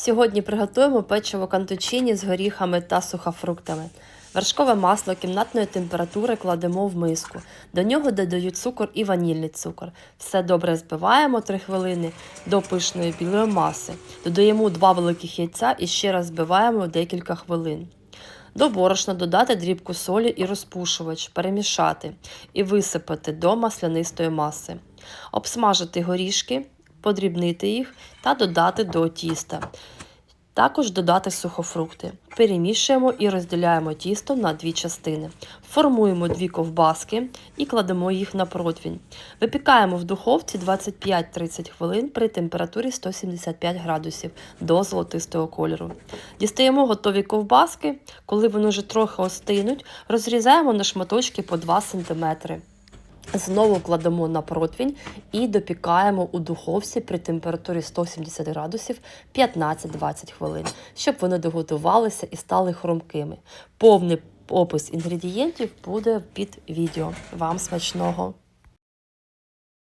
Сьогодні приготуємо печиво кантучині з горіхами та сухофруктами. Вершкове масло кімнатної температури кладемо в миску. До нього додають цукор і ванільний цукор. Все добре збиваємо 3 хвилини до пишної білої маси. Додаємо 2 великих яйця і ще раз збиваємо декілька хвилин. До борошна додати дрібку солі і розпушувач, перемішати і висипати до маслянистої маси. Обсмажити горішки, подрібнити їх та додати до тіста. Також додати сухофрукти. Перемішуємо і розділяємо тісто на дві частини. Формуємо дві ковбаски і кладемо їх на противень. Випікаємо в духовці 25-30 хвилин при температурі 175 градусів до золотистого кольору. Дістаємо готові ковбаски, коли вони вже трохи остинуть, розрізаємо на шматочки по 2 см. Знову кладемо на противень і допікаємо у духовці при температурі 170 градусів 15-20 хвилин, щоб вони доготувалися і стали хрумкими. Повний опис інгредієнтів буде під відео. Вам смачного!